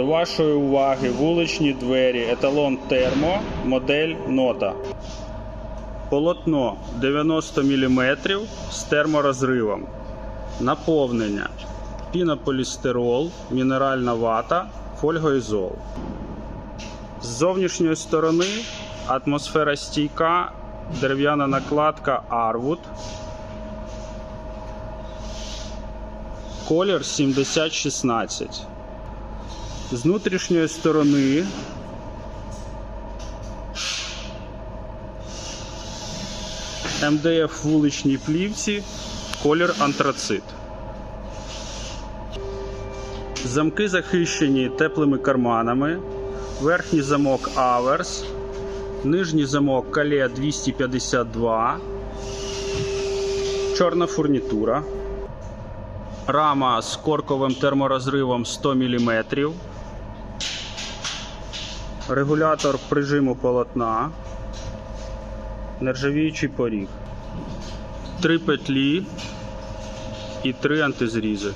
До вашої уваги вуличні двері еталон термо, модель нота. Полотно 90 мм з терморозривом. Наповнення. Пінополістирол, мінеральна вата, фольгоізол. З зовнішньої сторони атмосфера стійка, дерев'яна накладка Arwood. Колір 7016. З внутрішньої сторони. МДФ вуличній плівці, колір антрацит. Замки захищені теплими карманами. Верхній замок Аверс, нижній замок Кале 252, чорна фурнітура, рама з корковим терморозривом 100 мм, регулятор прижиму полотна, нержавіючий поріг, три петлі і три антизрізи.